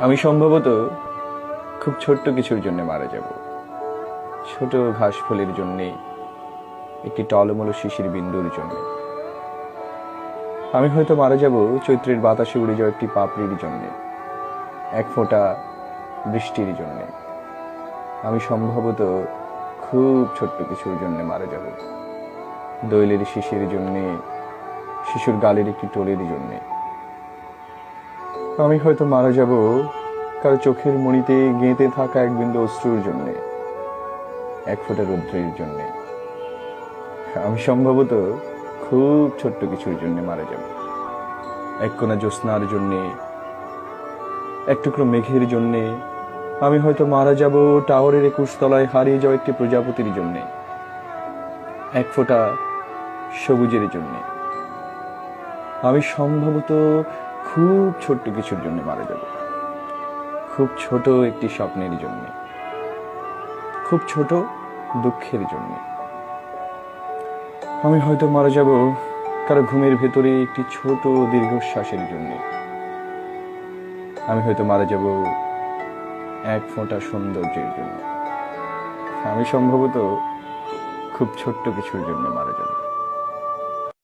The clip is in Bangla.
আমি সম্ভবত খুব ছোট্ট কিছুর জন্য মারা যাব। ছোট ঘাস ফুলের জন্যে, একটি টলমলো শিশির বিন্দুর জন্য। আমি হয়তো মারা যাব চৈত্রের বাতাসে উড়ে যাওয়া একটি পাপড়ির জন্যে, এক ফোঁটা বৃষ্টির জন্যে। আমি সম্ভবত খুব ছোট্ট কিছুর জন্য মারা যাব। দৈলের শিশির জন্যে, শিশুর গালের একটি টোলের জন্যে। আমি হয়তো মারা যাব কারও চোখের মণিতে গেঁথে থাকা এক বিন্দু অশ্রুর জন্যে, এক ফোঁটা রৌদ্রের জন্যে। আমি সম্ভবত খুব ছোট্ট কিছুর জন্য মারা যাব। এক কোনা জ্যোৎস্নার জন্যে, এক টুকরো মেঘের জন্যে, আমি হয়তো মারা যাব টাওয়ারের একুশ তলায় হারিয়ে যাওয়া একটি প্রজাপতির জন্যে, এক ফোঁটা সবুজের জন্যে। আমি সম্ভবত খুব ছোট্ট কিছুর জন্য মারা যাব। খুব ছোট একটি স্বপ্নের জন্য। খুব ছোট দুঃখের জন্য। আমি হয়তো মারা যাব কারও ঘুমের ভেতরে একটি ছোট দীর্ঘশ্বাসের জন্য। আমি হয়তো মারা যাব এক ফোঁটা সৌন্দর্যের জন্য। আমি সম্ভবত খুব ছোট্ট কিছুর জন্য মারা যাব।